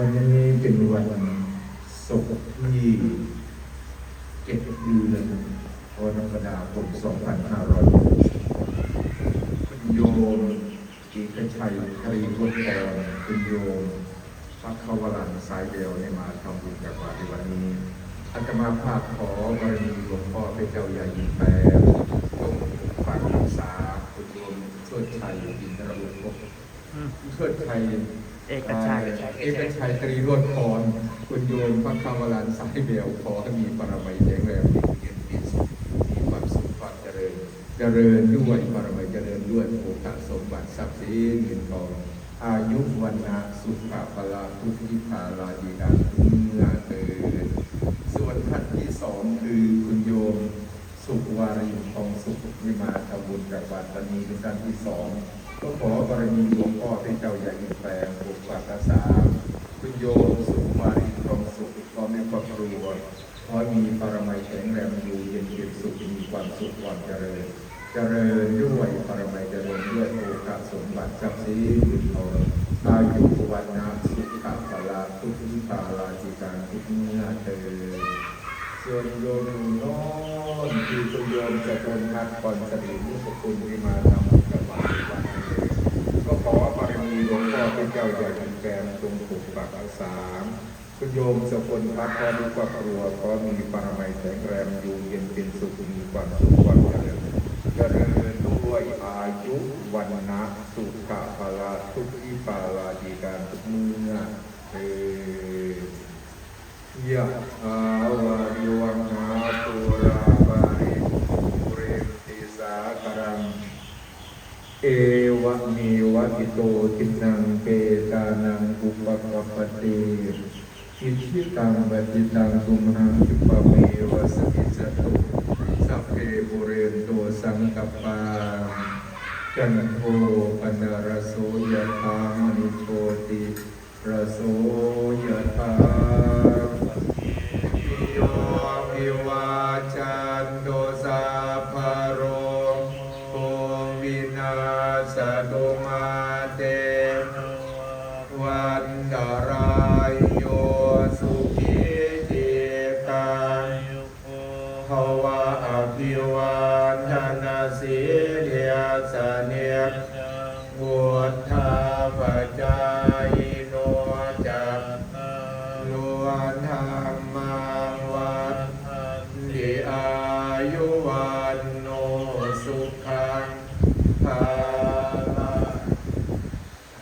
วันนี้เป็นวันศุกร์ที่เจ็ดเดือนกรกฎาคม2560คุณโยมเอกชัยครีพุทธรคุณโยมพักขวรันสายเดียวได้มาทำบุญกับวัดในวันนี้อาตมาภาพขอบารมีหลวงพ่อพระเจ้าใหญ่ยินแปรจงฝากรักษาคุณโยมเชิดชัยอินทรบุตรเชิดชัย เอกชัยเอกชัยตรีรวดพรคุณโยมพระคาวรานสายเบลขอให้มีปรมัยแข็งแรงมีเกียรติมีสุขมีความสุขความเจริญ เจริญด้วยปรมัยเจริญด้วยโอกาสสมบัติทรัพย์สินเงินทองอายุวันนะสุขภาลาทุกิพาลาดีนาเมื่อเกินส่วนท่านที่สองคือคุณ สุขวารีทองสุขวิมาทำบุญกับวัดตอนนี้เป็นการที่สองก็ขอบารมีหลวงพ่อเป็นเจ้าใหญ่แปลงปกปักรักษาคุณโยมสุขวารีทองสุขก็ไม่ครอบครัวขอมีปรมัยแข็งแรงอยู่เย็นเป็นสุขมีความสุขความเจริญ เจริญด้วยปรมัยเจริญด้วยโอกาสสมบัติทรัพย์สินทองอายุวันนะสุขภาลาทุกทิพาลาจิการทุกเมื่อเธอส่วนโยมนูน้อย คือคุณโยมจะเป็นนักก่อนสติมุขคุณที่มาทำกับวันวันก็ขอบารมีหลวงพ่อเป็นเจ้าใหญ่เป็นแกมทรงปกปักรักษาคุณโยมสกุลพัฒน์พร้อมด้วยครอบครัวขอมีปารมัยแข็งแรงอยู่เย็นเป็นสุขมีความสุขความเจริญเจริญด้วยอายุวันนะสุขภาลาทุกที่ปาลาดีการทุกเมื่อเออยะถาวา เอวะเมวะอิโตทินังเปตานังอุปกปปติอิชิตังปฏิตังตุมหังคิปะเมวะสติจตุสัพเพปุเรนโตสังกปาจันโทปนรโสยะธามณิโชติรโสยะธาโยวิวาจันโตสัพพะโร ตุมาเตวันดารายโยสุขีติกาภวะอภิวันธนาสีเดียสเนยวุฒาปจายโนจักลวนธา